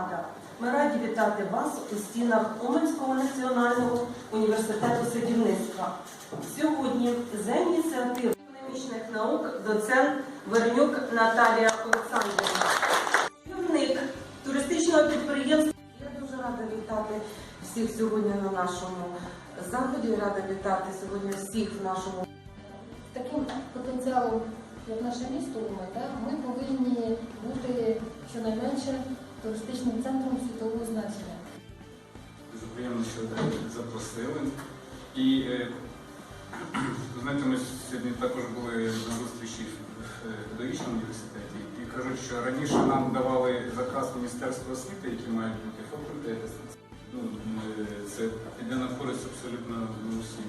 громада. Ми раді вітати вас у стінах Уманського національного університету садівництва. Сьогодні за ініціативи економічних наук доцент Вернюк Наталія Олександрівна. Керівник туристичного підприємства. Я дуже рада вітати всіх сьогодні на нашому заході. Рада вітати сьогодні всіх в нашому таким потенціалом, як наше місто да, ми повинні бути щонайменше туристичним центром світового значення. Дуже приємно, що запросили. І е, знаєте, ми сьогодні також були на зустрічі в е, педагогічному університеті і кажуть, що раніше нам давали заказ Міністерства освіти, які мають бути факультети. Ну, е, це піде на користь абсолютно усім.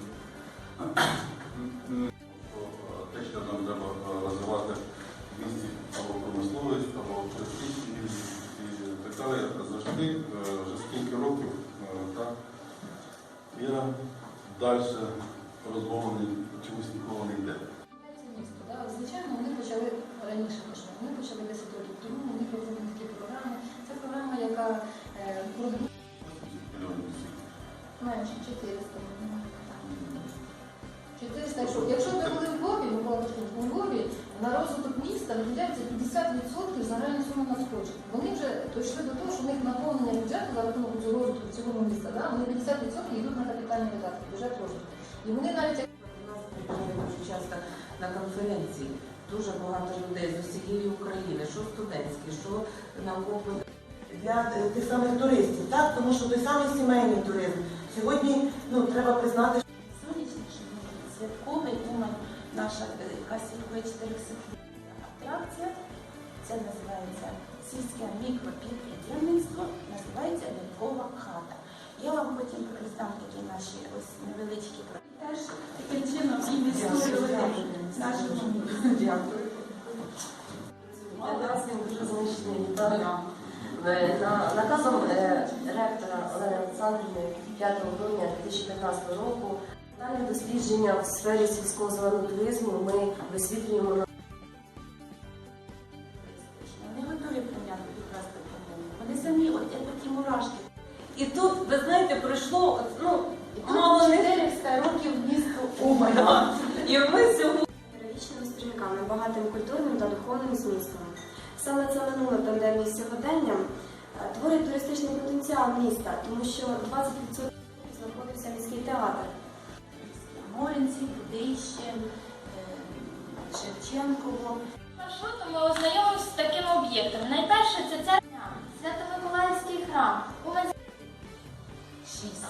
Так. Завжди е, вже скільки років е, так, я далі розмова не- чомусь ніколи не йде. Звичайно, вони почали раніше ми. Вони почали 10 років тому, них розуміють такі програми. Це програма, яка е, продає 80 мільйонів всіх. менше 400 мільйонів. 400, якщо, ви були в Львові, ми були в Львові, на розвиток міста виділяється 50% загальної суми надходжень. Вони вже дійшли до того, що в них наповнення бюджету за рахунок розвитку цілого міста, да, вони 50% йдуть на капітальні видатки, бюджет розвитку. І вони навіть як дуже часто на конференції дуже багато людей з усієї України, що студентські, що наукові. для тих самих туристів, так? Тому що той самий сімейний туризм. Сьогодні ну, треба признати, наша е, яка 400 атракція. Це називається сільське мікропідприємництво, називається Лялькова хата. Я вам потім передам такі наші ось невеличкі проекти. Теж таким чином інвестують в нашому. Дякую. Для дуже так. Е, Наказом е, ректора Олени Олександрівни 5 грудня 2015 року далі дослідження в сфері сільського зеленого туризму ми висвітлюємо на Вони готові прийняти прекрасну програму. Вони самі, от як такі мурашки. І тут, ви знаєте, пройшло от, ну, мало не 400 років місту Умань. Да. І ми сьогодні. героїчними сторінками, багатим культурним та духовним змістом. Саме це минуле пандемії сьогодення е, творить туристичний потенціал міста, тому що 20% знаходився міський театр. Будище, е, Шевченково. маршруту ми ознайомимося з такими об'єктами. Найперше це церква, Свято-Миколаївський храм. Шість.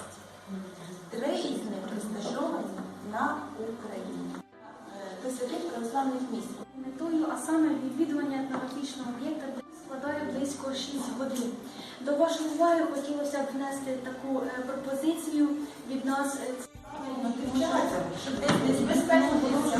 Три із них розташовані на Україні. Е, До святих православних міст. метою, а саме відвідування етнографічного об'єкта складає близько 6 годин. До вашої уваги хотілося б внести таку е, пропозицію від нас правильно тим часом, щоб десь безпечно було.